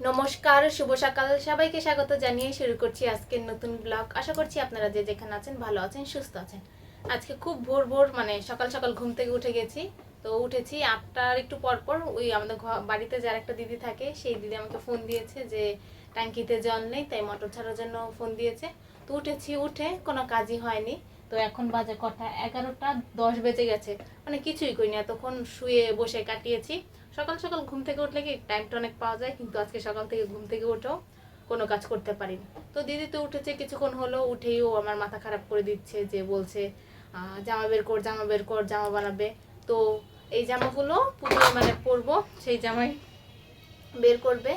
নমস্কার, শুভ সকাল। সবাইকে স্বাগত জানিয়ে শুরু করছি আজকের নতুন ব্লগ। আশা করছি আপনারা যে যেখানে আছেন ভালো আছেন, সুস্থ আছেন। আজকে খুব ভোর ভোর মানে সকাল সকাল ঘুম থেকে উঠে গেছি। তো উঠেছি আটটার একটু পর পর ওই আমাদের বাড়িতে যার একটা দিদি থাকে, সেই দিদি আমাকে ফোন দিয়েছে যে ট্যাঙ্কিতে জল নেই, তাই মোটর ছাড়ার জন্য ফোন দিয়েছে। তো উঠেছি, উঠে কোনো কাজই হয়নি। তো এখন বাজে কটা? এগারোটা, দশ বেজে গেছে। মানে কিছুই করিনি। এতক্ষণ শুয়ে বসে কাটিয়েছি। সকাল সকাল ঘুম থেকে উঠলে কি টাইমটা অনেক পাওয়া যায়? কিন্তু আজকে সকাল থেকে ঘুম থেকে উঠেও কোনো কাজ করতে পারিনি। তো দিদি তো উঠেছে, কিছুক্ষণ হলো, উঠেই ও আমার মাথা খারাপ করে দিচ্ছে যে বলছে জামা বের কর, জামা বের কর, জামা বানাবে। তো এই জামাগুলো পুজোয় মানে পরবো, সেই জামাই বের করবে।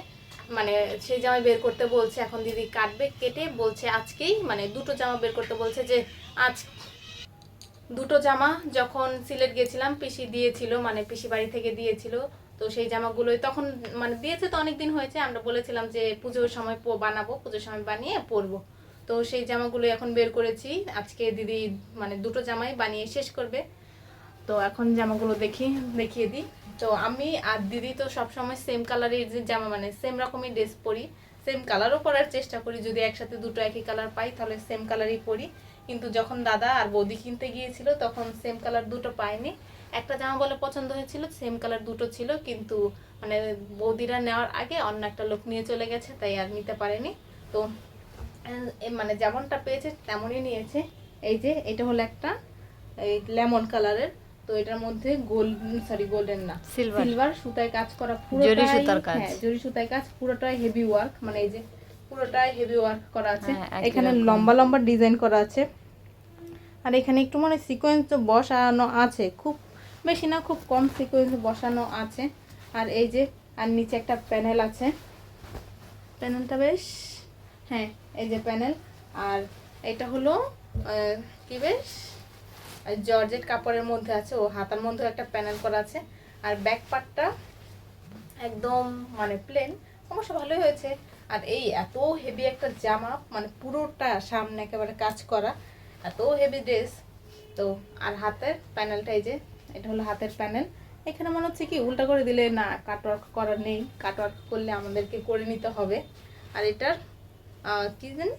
মানে সেই জামা বের করতে বলছে, এখন দিদি কাটবে, কেটে বলছে আজকেই মানে দুটো জামা বের করতে বলছে যে আজ দুটো জামা যখন সিলেট গেছিলাম, পিসি দিয়েছিল মানে পিসি বাড়ি থেকে দিয়েছিল, তো সেই জামাগুলোই তখন মানে দিয়েছে তো অনেক দিন হয়েছে, আমরা বলেছিলাম যে পুজোর সময় বানাবো, পুজোর সময় বানিয়ে পরবো। তো সেই জামাগুলো এখন বের করেছি, আজকে দিদি মানে দুটো জামাই বানিয়ে শেষ করবে। তো এখন জামাগুলো দেখি, দেখিয়ে দিই। তো আমি আর দিদি তো সবসময় সেম কালারের যে জামা মানে সেম রকমই ড্রেস পরি সেম কালারও পরার চেষ্টা করি। যদি একসাথে দুটো একই কালার পাই, তাহলে সেম কালারই পরি। কিন্তু যখন দাদা আর বৌদি কিনতে গিয়েছিল, তখন সেম কালার দুটো পাইনি একটা জামা বলে পছন্দ হয়েছিল সেম কালার দুটো ছিল। কিন্তু মানে বৌদিরা নেওয়ার আগে অন্য একটা লোক নিয়ে চলে গেছে, তাই আর নিতে পারেনি। তো মানে যেমনটা পেয়েছে, তেমনই নিয়েছে। এই যে, এটা হলো একটা, এই লেমন কালারের তো এটার মধ্যে গোল্ড সরি গোল্ডেন না. সিলভার সুতায় কাজ করা জরি সুতার কাজ। হ্যাঁ জরি সুতায় কাজ পুরোটাই হেভি ওয়ার্ক মানে এই যে পুরোটাই হেভি ওয়ার্ক করা আছে। হ্যাঁ, এখানে লম্বা লম্বা ডিজাইন করা আছে। আর এখানে একটু মানে সিকোয়েন্স তো বসানো আছে খুব বেশি না খুব কম সিকোয়েন্স বসানো আছে। আর এই যে আর নিচে একটা প্যানেল আছে। প্যানেলটা বেশ হ্যাঁ এই যে প্যানেল আর এটা হলো কি বেশ? জর্জেট কাপড়ের মধ্যে আছে, ও হাতার মধ্যে একটা প্যানেল করা আছে। আর ব্যাক পার্টটা একদম মানে প্লেন অবশ্য ভালোই হয়েছে। আর এই এত হেভি একটা জামা মানে পুরোটা সামনে একেবারে কাজ করা, এত হেভি ড্রেস তো আর হাতের প্যানেলটা এই যে, এটা হলো হাতের প্যানেল এখানে মনে হচ্ছে কি উল্টা করে দিলে না কাটওয়ার্ক করা নেই। কাটওয়ার্ক করলে আমাদেরকে করে নিতে হবে। আর এটার কি জানি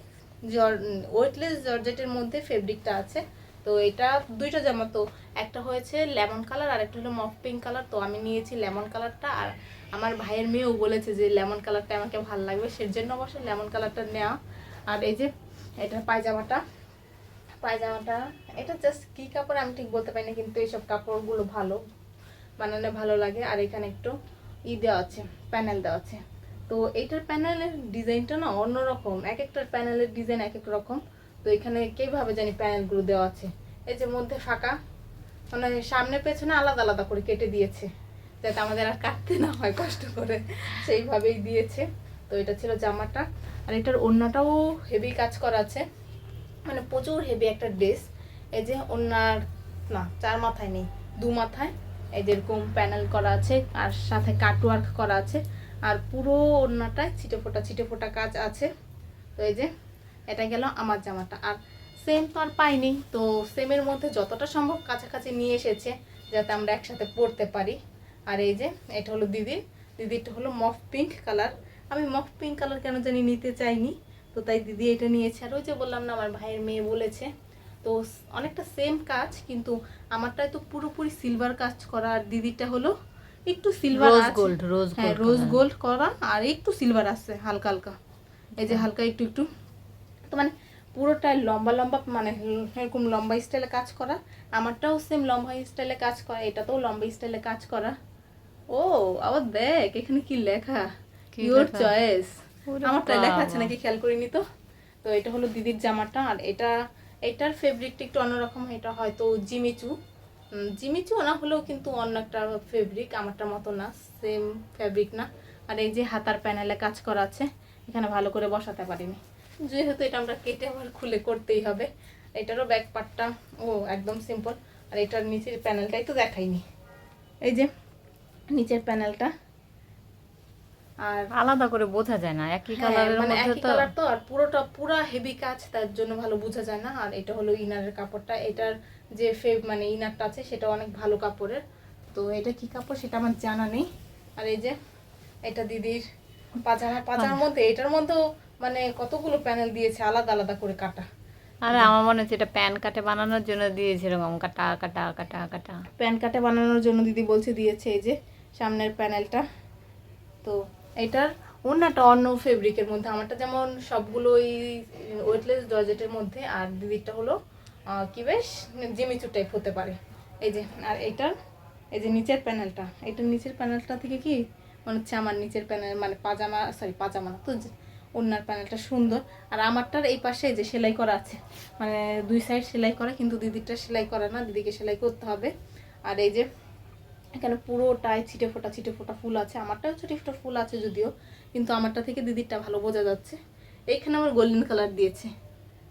জর ওয়েটলেস জর্জেটের মধ্যে ফেব্রিকটা আছে। তো এটা দুইটা জামা, তো একটা হয়েছে লেমন কালার আর একটা হলো মফ পিঙ্ক কালার তো আমি নিয়েছি লেমন কালারটা আর আমার ভাইয়ের মেয়েও বলেছে যে লেমন কালারটা আমাকে ভালো লাগবে, সেজন্য অবশ্য লেমন কালারটা নেওয়া। আর এই যে এটা পায়জামাটা পায়জামাটা, এটা জাস্ট কি কাপড় আমি ঠিক বলতে পারি না কিন্তু এইসব কাপড়গুলো ভালো বানানো ভালো লাগে। আর এখানে একটু ই দেওয়া আছে প্যানেল দেওয়া আছে। তো এইটার প্যানেলের ডিজাইনটা না অন্যরকম এক একটার প্যানেলের ডিজাইন এক এক রকম। তো এখানে কীভাবে জানি প্যানেলগুলো দেওয়া আছে? এই যে মধ্যে ফাঁকা মানে সামনে পেছনে আলাদা আলাদা করে কেটে দিয়েছে। যাতে আমাদের আর কাটতে না হয় কষ্ট করে। সেইভাবেই দিয়েছে। তো এটা ছিল জামাটা। আর এটার ওড়নাটাও হেভি কাজ করা আছে। মানে প্রচুর হেভি একটা ড্রেস এই যে ওনার না, চার মাথায় নেই, দু মাথায়। এই যেরকম প্যানেল করা আছে, আর সাথে কাটওয়ার্ক করা আছে। আর পুরো ওড়নাটায় ছিটে ফোটা ছিটে ফোটা কাজ আছে। তো এই যে এটা গেল আমার জামাটা। আর সেম তো আর পাইনি। তো সেমের মধ্যে যতটা সম্ভব কাছাকাছি নিয়ে এসেছে যাতে আমরা একসাথে পরতে পারি। আর এই যে এটা হলো দিদির। দিদিরটা হলো মফ পিঙ্ক কালার আমি মফ পিঙ্ক কালার কেন জানি নিতে চাইনি তো তাই দিদি এটা নিয়েছে। আর ওই যে বললাম না আমার ভাইয়ের মেয়ে বলেছে। তো অনেকটা সেম কাজ কিন্তু আমারটায় তো পুরোপুরি সিলভার কাজ করা। আর দিদিরটা হলো একটু সিলভার গোল্ড রোজ হ্যাঁ গোল্ড রোজ গোল্ড করা আর একটু সিলভার আছে হালকা হালকা। এই যে হালকা একটু একটু। মানে পুরোটাই লম্বা লম্বা মানে এরকম লম্বা স্টাইলে কাজ করা। আমারটাও সেম লম্বা স্টাইলে কাজ করা এটাতেও লম্বা স্টাইলে কাজ করা। ও আবার দেখ এখানে কি লেখা? ইউর চয়েস আমারটা লেখা আছে নাকি? খেয়াল করিনি তো। তো এটা হলো দিদির জামাটা আর এটা এটার ফেব্রিকটা একটু অন্যরকম এটা হয়তো জিমিচু। জিমিচু না হলেও কিন্তু অন্য একটা ফেব্রিক আমারটা মতো না সেম ফেব্রিক না। আর এই যে হাতার প্যানেলে কাজ করা আছে এখানে ভালো করে বসাতে পারিনি। যেহেতু এটা আমরা কেটে আবার খুলে করতেই হবে। এটারও ব্যাক পার্টটা ও একদম সিম্পল আর এটার নিচের প্যানেলটাই তো দেখাইনি। এই যে নিচের প্যানেলটা আর আলাদা করে বোঝা যায় না একই হ্যাঁ, কালারের মানে একই কালার তো আর পুরোটা পুরা হেভি কাজ তার জন্য ভালো বোঝা যায় না। আর এটা হলো ইনারের কাপড়টা। এটার যে ফেব মানে ইনারটা আছে সেটা অনেক ভালো কাপড়ের। তো এটা কি কাপড় সেটা আমার জানা নেই। আর এই যে এটা দিদির পাজামা পাজামার মধ্যে এটার মধ্যেও মানে কতগুলো প্যানেল দিয়েছে? আলাদা আলাদা করে কাটা। আর আমার মনে হচ্ছে এটা প্যান কাটে বানানোর জন্য দিয়েছে এরকম কাটা কাটা কাটা কাটা। প্যান কাটে বানানোর জন্য দিদি বলছে দিয়েছে এই যে সামনের প্যানেলটা তো এটার অন্যটা অন্য ফেব্রিকের মধ্যে আমারটা যেমন সবগুলোই ওয়েটলেস জর্জেটের মধ্যে আর দিদিরটা হলো কি বেশ জিমিচু টাইপ হতে পারে। এই যে আর এইটার এই যে নিচের প্যানেলটা এটার নিচের প্যানেলটা থেকে কি মনে হচ্ছে আমার নিচের প্যানেল মানে পাজামা সরি পাজামা তো ওনার প্যানেলটা সুন্দর। আর আমারটার এই পাশে যে সেলাই করা আছে। মানে দুই সাইড সেলাই করা, কিন্তু দিদিরটা সেলাই করা না, দিদিকে সেলাই করতে হবে। আর এই যে এখানে পুরোটাই ছিটে ফোটা ছিটে ফোটা ফুল আছে। আমারটাও ছিটে ফোটা ফুল আছে যদিও, কিন্তু আমারটা থেকে দিদিরটা ভালো বোঝা যাচ্ছে। এইখানে আমার গোল্ডেন কালার দিয়েছে।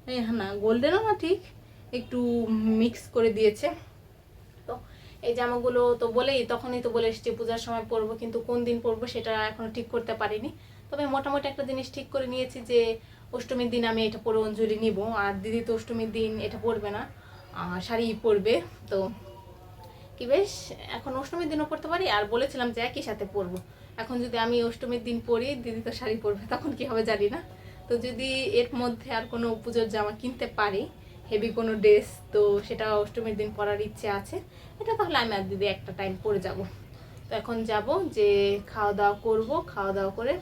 হ্যাঁ না গোল্ডেনও না ঠিক, একটু মিক্স করে দিয়েছে। তো এই জামাগুলো তো বলেই, তখনই তো বলে এসেছি, পূজার সময় পরবো, কিন্তু কোন দিন পরবো সেটা এখনও ঠিক করতে পারিনি। তবে মোটামুটি একটা জিনিস ঠিক করে নিয়েছি যে অষ্টমীর দিন আমি এটা পরে অঞ্জলি নিব। আর দিদি তো অষ্টমীর দিন এটা পরবে না আহ, শাড়ি পরবে। তো কি বেশ এখন অষ্টমীর দিনও পরতে পারি। আর বলেছিলাম যে একই সাথে পরবো। এখন যদি আমি অষ্টমীর দিন পরি দিদি তো শাড়ি পরবে তখন কি হবে জানি না। তো যদি এর মধ্যে আর কোনো পুজোর জামা কিনতে পারি হেভি কোনো ড্রেস তো সেটা অষ্টমীর দিন পরার ইচ্ছে আছে। এটা তাহলে আমি আর দিদি একটা টাইম পরে যাব। তো এখন যাব যে খাওয়া দাওয়া করব খাওয়া দাওয়া করে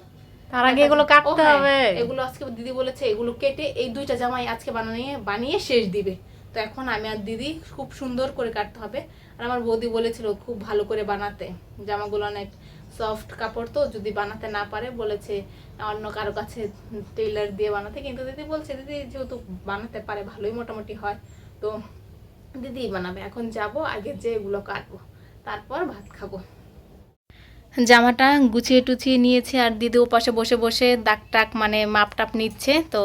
তার আগে এগুলো কাটতে হ্যাঁ, হবে। এগুলো আজকে দিদি বলেছে এগুলো কেটে এই দুইটা জামাই আজকে বানিয়ে বানিয়ে শেষ দিবে। তো এখন আমি আর দিদি খুব সুন্দর করে কাটতে হবে। আর আমার বৌদি বলেছিল খুব ভালো করে বানাতে। জামাগুলো অনেক সফট কাপড় তো যদি বানাতে না পারে বলেছে অন্য কারও কাছে টেইলার দিয়ে বানাতে। কিন্তু দিদি বলছে দিদি যেহেতু বানাতে পারে ভালোই মোটামুটি হয়। তো দিদি বানাবে। এখন যাব আগে যে এগুলো কাটবো। তারপর ভাত খাব। জামাটা গুছিয়ে টুছিয়ে নিয়েছে আর দিদি ও পাশে বসে বসে দাগ টাক মানে মাপ টাপ নিচ্ছে তো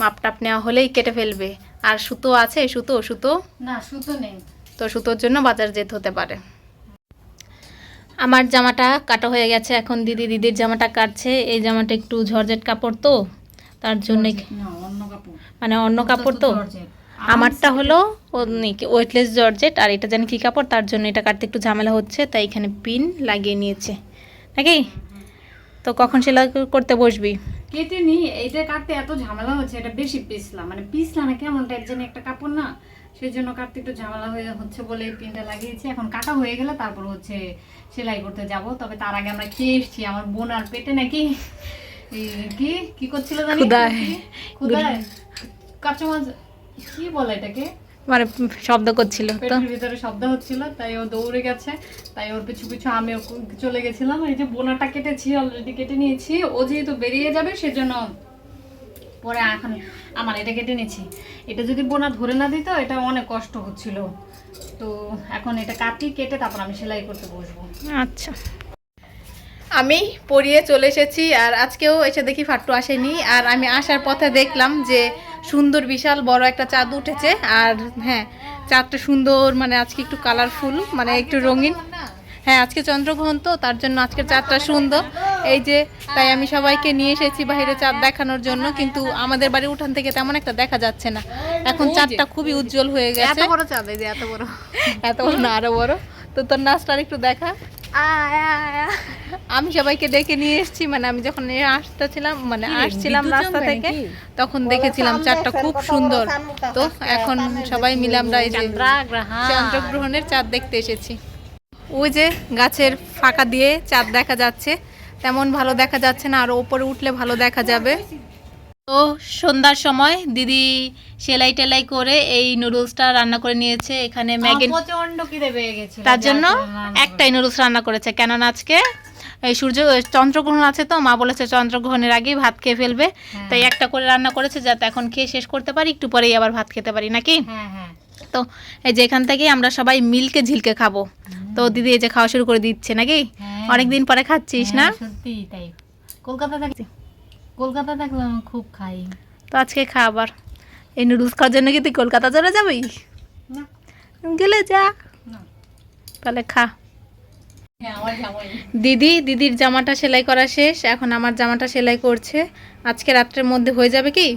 মাপ টাপ নেওয়া হলেই কেটে ফেলবে। আর সুতো আছে সুতো সুতো? না সুতো নেই। তো সুতোর জন্য বাজার যেতে হতে পারে। আমার জামাটা কাটা হয়ে গেছে এখন দিদি দিদির জামাটা কাটছে। এই জামাটা একটু ঝরঝেট কাপড় তো তার জন্য মানে অন্য কাপড় তো? আমারটা হলো ওয়েটলেস জর্জেট আর এটা জানি কী কাপড় তার জন্য এটা কাটতে একটু ঝামেলা হচ্ছে তাই এখানে পিন লাগিয়ে নিয়েছে। নাকি? তো কখন সেলাই করতে বসবি? কেটে নি এইটা কাটতে এত ঝামেলা হচ্ছে এটা বেশি পিসলা মানে পিসলা না কেমন টাইপ জানি একটা কাপড় না সেই জন্য কাটতে একটু ঝামেলা হয়ে হচ্ছে বলে এই পিনটা লাগিয়েছি। এখন কাটা হয়ে গেলে তারপর হচ্ছে সেলাই করতে যাব তবে তার আগে আমরা খেয়ে এসেছি আমার বোন আর পেটে নাকি কি কি করছিল জানি কাঁচা মাছ কি বলে এটাকে? মানে শব্দ করছিল তো। ভিতরে শব্দ হচ্ছিল তাই ও দৌড়ে গেছে তাই ওর পিছু পিছু আমিও চলে গেছিলাম। এই যে বোনাটা কেটেছি অলরেডি কেটে নিয়েছি। ও যেহেতু বেরিয়ে যাবে সেজন্য পরে এখন আমার এটা কেটে নিয়েছি। এটা যদি বোনা ধরে না দিত এটা অনেক কষ্ট হচ্ছিল। তো এখন এটা কাটি কেটে তারপর আমি সেলাই করতে বসবো। আচ্ছা। আমি পড়িয়ে চলে এসেছি আর আজকেও এসে দেখি ফাট্টু আসেনি। আর আমি আসার পথে দেখলাম যে সুন্দর বিশাল বড় একটা চাঁদ উঠেছে। আর হ্যাঁ চাঁদটা সুন্দর মানে আজকে একটু কালারফুল মানে একটু রঙিন। হ্যাঁ আজকে চন্দ্রগ্রহণ তো তার জন্য আজকের চাঁদটা সুন্দর। এই যে তাই আমি সবাইকে নিয়ে এসেছি বাইরে চাঁদ দেখানোর জন্য কিন্তু আমাদের বাড়ির উঠান থেকে তেমন একটা দেখা যাচ্ছে না। এখন চাঁদটা খুবই উজ্জ্বল হয়ে গেছে। এত বড় চাঁদ এই যে এত বড়। এত বড় না আরও বড়। তো তোর নাচটা আর একটু দেখা। আমি সবাইকে ডেকে নিয়ে এসেছি মানে আমি যখন আসতেছিলাম মানে আসছিলাম রাস্তা থেকে তখন দেখেছিলাম চাঁদটা খুব সুন্দর। তো এখন সবাই মিলে আমরা এই যে চন্দ্রগ্রহণের চাঁদ দেখতে এসেছি। ওই যে গাছের ফাঁকা দিয়ে চাঁদ দেখা যাচ্ছে তেমন ভালো দেখা যাচ্ছে না আর ওপরে উঠলে ভালো দেখা যাবে। তো সন্ধ্যার সময় দিদি সেলাই টেলাই করে এই নুডলসটা রান্না করে নিয়েছে। এখানে ম্যাগি তার জন্য একটাই নুডলস রান্না করেছে। কেননা আজকে এই সূর্য চন্দ্রগ্রহণ আছে তো মা বলেছে চন্দ্রগ্রহণের আগেই ভাত খেয়ে ফেলবে। তাই একটা করে রান্না করেছে যাতে এখন খেয়ে শেষ করতে পারি একটু পরেই আবার ভাত খেতে পারি নাকি? হ্যাঁ হ্যাঁ। তো এই যে এখান থেকেই আমরা সবাই মিলকে ঝিলকে খাব। তো দিদি এই যে খাওয়া শুরু করে দিচ্ছে নাকি? হ্যাঁ। অনেকদিন পরে খাচ্ছিস না? হ্যাঁ, সত্যি তাই। কলকাতা থাকছি কলকাতা থাকলে আমি খুব খাই। তো আজকে খা আবার। এই নুডলস খাওয়ার জন্য কি তুই কলকাতা চলে যাবি? না। গেলে যা। তাহলে খা। হ্যাঁ দিদি দিদির জামাটা সেলাই করা শেষ। এখন আমার জামাটা সেলাই করছে। আজকে রাত্রের মধ্যে হয়ে যাবে কি?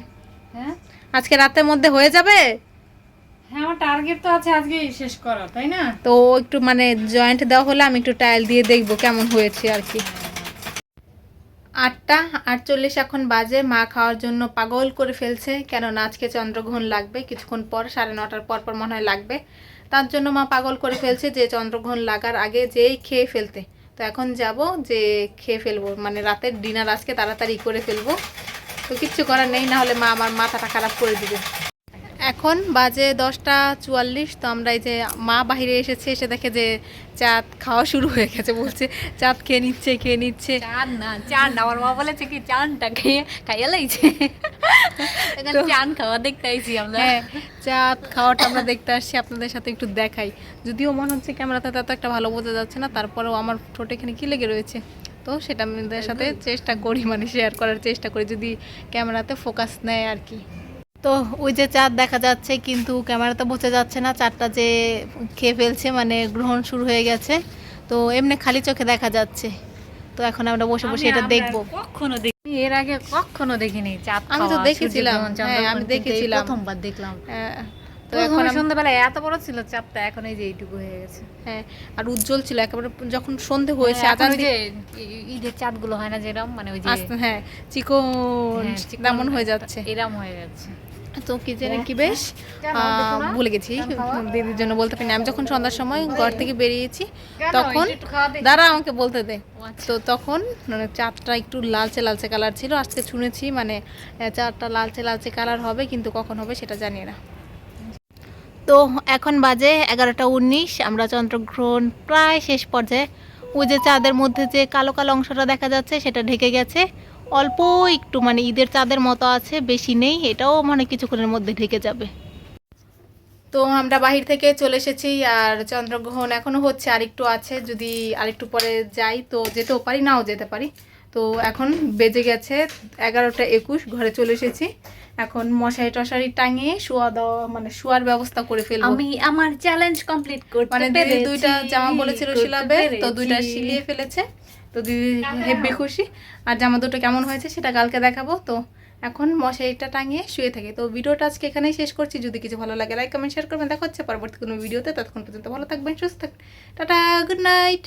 হ্যাঁ? আজকে রাতের মধ্যে হয়ে যাবে? হ্যাঁ আমার টার্গেট তো আছে আজকে শেষ করা তাই না? তো একটু মানে জয়েন্ট দেওয়া হলে আমি একটু টাইল দিয়ে দেখব কেমন হয়েছে আর কি। আটটা আটচল্লিশ এখন বাজে, মা খাওয়ার জন্য পাগল করে ফেলছে, কেননা আজকে চন্দ্রগ্রহণ লাগবে, কিছুক্ষণ পর, সাড়ে নটার পর পর মনে হয় লাগবে। তার জন্য মা পাগল করে ফেলছে যে চন্দ্রগ্রহণ লাগার আগে যেই খেয়ে ফেলতে। তো এখন যাব যে খেয়ে ফেলব মানে রাতের ডিনার আজকে তাড়াতাড়ি করে ফেলব। তো কিচ্ছু করার নেই, না হলে মা আমার মাথাটা খারাপ করে দিবে। এখন বাজে দশটা চুয়াল্লিশ তো আমরা এই যে মা বাহিরে এসেছে এসে দেখে যে চাঁদ খাওয়া শুরু হয়ে গেছে বলছে চাঁদ খেয়ে নিচ্ছে খেয়ে নিচ্ছে। চান না চান না আমার মা বলেছে কি চানটা খেয়ে খাইয়া লাগছে চান খাওয়া দেখতে আইছি আমরা। হ্যাঁ চাঁদ খাওয়াটা আমরা দেখতে আসছি আপনাদের সাথে একটু দেখাই। যদিও মনে হচ্ছে ক্যামেরাতে তত একটা ভালো বোঝা যাচ্ছে না তারপরেও আমার ঠোঁট এখানে কি লেগে রয়েছে? তো সেটা আমাদের সাথে চেষ্টা করি মানে শেয়ার করার চেষ্টা করি যদি ক্যামেরাতে ফোকাস নেয় আর কি। তো ওই যে চাঁদ দেখা যাচ্ছে কিন্তু ক্যামেরাতে বোঝা যাচ্ছে না চাঁদটা যে খেয়ে ফেলছে মানে গ্রহণ শুরু হয়ে গেছে তো এমনি খালি চোখে দেখা যাচ্ছে। তো এখন আমরা বসে বসে এটা দেখব। কখনো দেখি এর আগে কখনো দেখিনি চাঁদ আমি তো দেখেছিলাম, হ্যাঁ, আমি দেখেছিলাম। প্রথমবার দেখলাম। হ্যাঁ, তো তো এখন এখন সন্ধ্যাবেলা এত বড় ছিল চাঁদটা এখন এই যে এইটুকু হয়ে গেছে। হ্যাঁ আর উজ্জ্বল ছিল একেবারে যখন সন্ধে হয়েছে হ্যাঁ, আজান যে ঈদের চাঁদগুলো হয় না যেরকম মানে ওই যে হ্যাঁ চিকন হ্যাঁ, চিকন তেমন হয়ে যাচ্ছে। এরম হয়ে যাচ্ছে তো কি জানি কি বেশ না? ভুলে গেছি দিদির জন্য বলতে পারিনি। আমি যখন সন্ধ্যার সময় ঘর থেকে বেরিয়েছি তখন। দাঁড়া আমাকে বলতে দে। আচ্ছা। তো তখন মানে চাঁদটা একটু লালচে লালচে কালার ছিল আজকে শুনেছি মানে চাঁদটা লালচে লালচে কালার হবে কিন্তু কখন হবে সেটা জানি না। তো এখন বাজে এগারোটা উনিশ আমরা চন্দ্রগ্রহণ প্রায় শেষ পর্যায়ে। ওই যে চাঁদের মধ্যে যে কালো কালো অংশটা দেখা যাচ্ছে সেটা ঢেকে গেছে। অল্প একটু মানে ঈদের চাঁদের মতো আছে বেশি নেই এটাও মানে কিছুক্ষণের মধ্যে ঢেকে যাবে। তো আমরা বাহির থেকে চলে এসেছি আর চন্দ্রগ্রহণ এখনও হচ্ছে আরেকটু আছে যদি আরেকটু পরে যাই তো যেতেও পারি নাও যেতে পারি। তো এখন বেজে গেছে এগারোটা একুশ ঘরে চলে এসেছি। এখন মশারি টশারি টাঙিয়ে শোয়া দেওয়া মানে শোয়ার ব্যবস্থা করে ফেলব। আমি আমার চ্যালেঞ্জ কমপ্লিট করতে মানে দুইটা জামা বলেছিল সিলাবে তো দুইটা। সিলিয়ে ফেলেছে। তো দিদি হেব্বি খুশি। আর জামা দুটো কেমন হয়েছে সেটা কালকে দেখাবো। তো এখন মশারিটা টাঙিয়ে শুয়ে থাকে। তো ভিডিওটা আজকে এখানেই শেষ করছি। যদি কিছু ভালো লাগে লাইক কমেন্ট শেয়ার করবেন। দেখা হচ্ছে পরবর্তী কোনো ভিডিওতে। ততক্ষণ পর্যন্ত ভালো থাকবেন সুস্থ থাকবেন। Tata good night